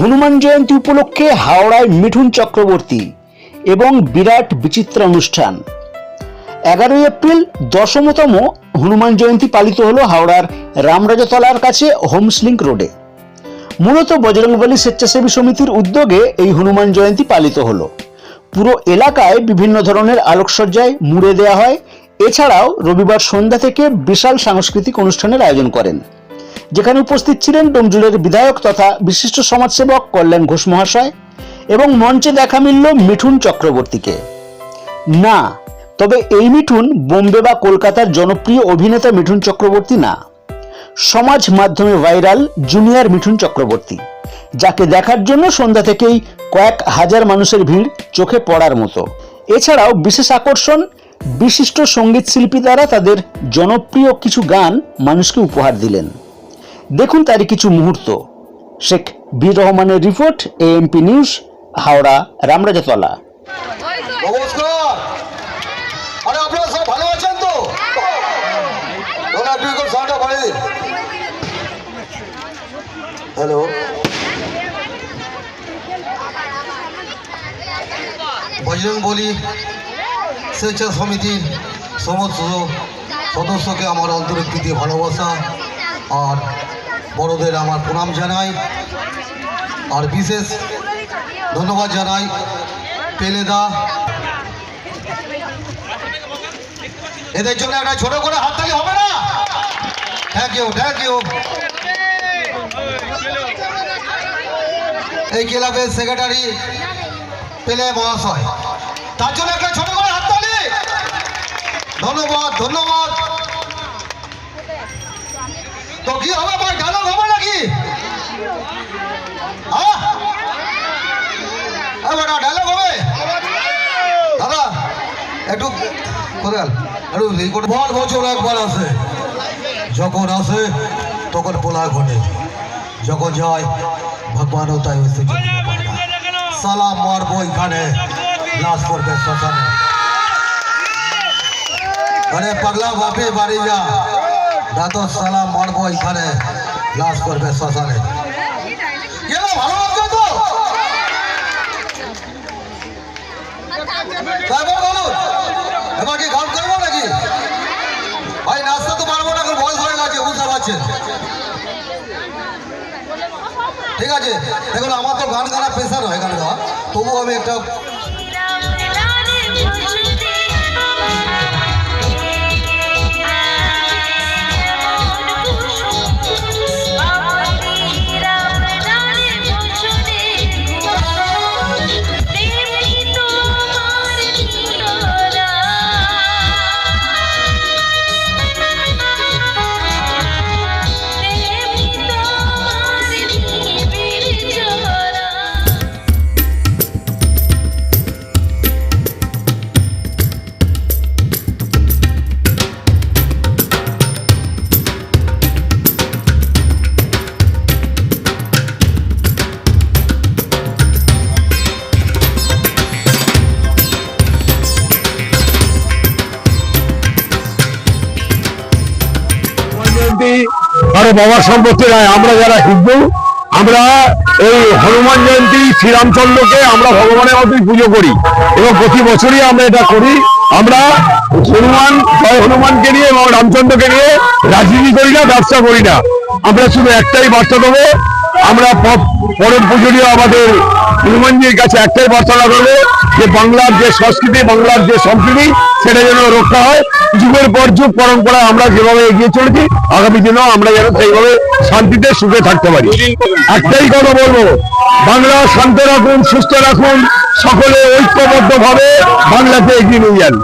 হনুমান জয়ন্তী উপলক্ষে হাওড়ায় মিঠুন চক্রবর্তী এবং বিরাট বিচিত্র অনুষ্ঠান। এগারোই এপ্রিল দশমতম হনুমান জয়ন্তী পালিত হলো হাওড়ার রামরাজতলার কাছে হোমসলিঙ্ক রোডে। মূলত বজরংবলী স্বেচ্ছাসেবী সমিতির উদ্যোগে এই হনুমান জয়ন্তী পালিত হলো। পুরো এলাকায় বিভিন্ন ধরনের আলোকসজ্জায় মুড়ে দেওয়া হয়। এছাড়াও রবিবার সন্ধ্যা থেকে বিশাল সাংস্কৃতিক অনুষ্ঠানের আয়োজন করেন। যেখানে উপস্থিত ছিলেন ডোমজুড়ের বিধায়ক তথা বিশিষ্ট সমাজসেবক কল্যাণ ঘোষ মহাশয় এবং মঞ্চে দেখা মিলল মিঠুন চক্রবর্তীকে। না, তবে এই মিঠুন বোম্বে বা কলকাতার জনপ্রিয় অভিনেতা মিঠুন চক্রবর্তী না। সমাজ মাধ্যমে ভাইরাল জুনিয়র মিঠুন চক্রবর্তী, যাকে দেখার জন্য সন্ধ্যা থেকেই কয়েক হাজার মানুষের ভিড় চোখে পড়ার মতো। এছাড়াও বিশেষ আকর্ষণ, বিশিষ্ট সংগীত শিল্পী দ্বারা তাদের জনপ্রিয় কিছু গান মানুষকে উপহার দিলেন। দেখুন তারই কিছু মুহূর্ত। শেখ বীর রহমানের report AMP news Howrah, Ramrajatala. নমস্কার হ্যালো। বজরং বলি স্বেচ্ছা সমিতির সমস্ত সদস্যকে আমার অন্তরীতি ভালোবাসা আর বড়দের আমার প্রণাম জানাই। আর বিশেষ ধন্যবাদ জানাই পেলেদা। এদের জন্য একটা ছোট করে হাত হাততালি হবে না? থ্যাংক ইউ থ্যাংক ইউ এই ক্লাবের সেক্রেটারি পেলে মহাশয়। তার জন্য একটা ছোট করে হাততালি। ধন্যবাদ ধন্যবাদ। তো কি হবে ভাই ডায়লগ হবে নাকি? এবার ডায়লগ হবে? দাদা, একটু বল বছর একবার আসে। যখন আসে, তখন পোলা ঘটে। যখন যায়, ভগবানও তাই মারবো এখানে। পাগলা বাপে, বাড়ি যা। দাদু সালাম মারবো এখানে লাশ করবে শ্মশানে করব নাকি ভাই তো বয়স হয়ে গেছে ঠিক আছে দেখুন আমার তো গান গানা প্রেশার হয় গান গাওয়া তবু আমি একটা কারও বাবার সম্পত্তি নয় আমরা যারা হিন্দু, আমরা এই হনুমান জয়ন্তী শ্রীরামচন্দ্রকে আমরা ভগবানের মতোই পুজো করি এবং প্রতি বছরই আমরা এটা করি। আমরা হনুমান, জয় হনুমানকে নিয়ে এবং রামচন্দ্রকে নিয়ে রাজনীতি করি না, ব্যবসা করি না। আমরা শুধু একটাই বার্তা দেবো আমরা পরম পূজনীয় আমাদের হনুমানজির কাছে একটাই প্রার্থনা করব যে বাংলার যে সংস্কৃতি, বাংলার যে সম্প্রীতি, সেটা যেন রক্ষা হয়। যুগের পর যুগ, পরম্পরা আমরা যেভাবে এগিয়ে চলেছি, আগামী দিনেও আমরা যেন সেইভাবে শান্তিতে সুখে থাকতে পারি। একটাই কথা বলব, বাংলা শান্ত রাখুন, সুস্থ রাখুন, সকলে ঐক্যবদ্ধ ভাবে বাংলাতে এগিয়ে নিয়ে যান।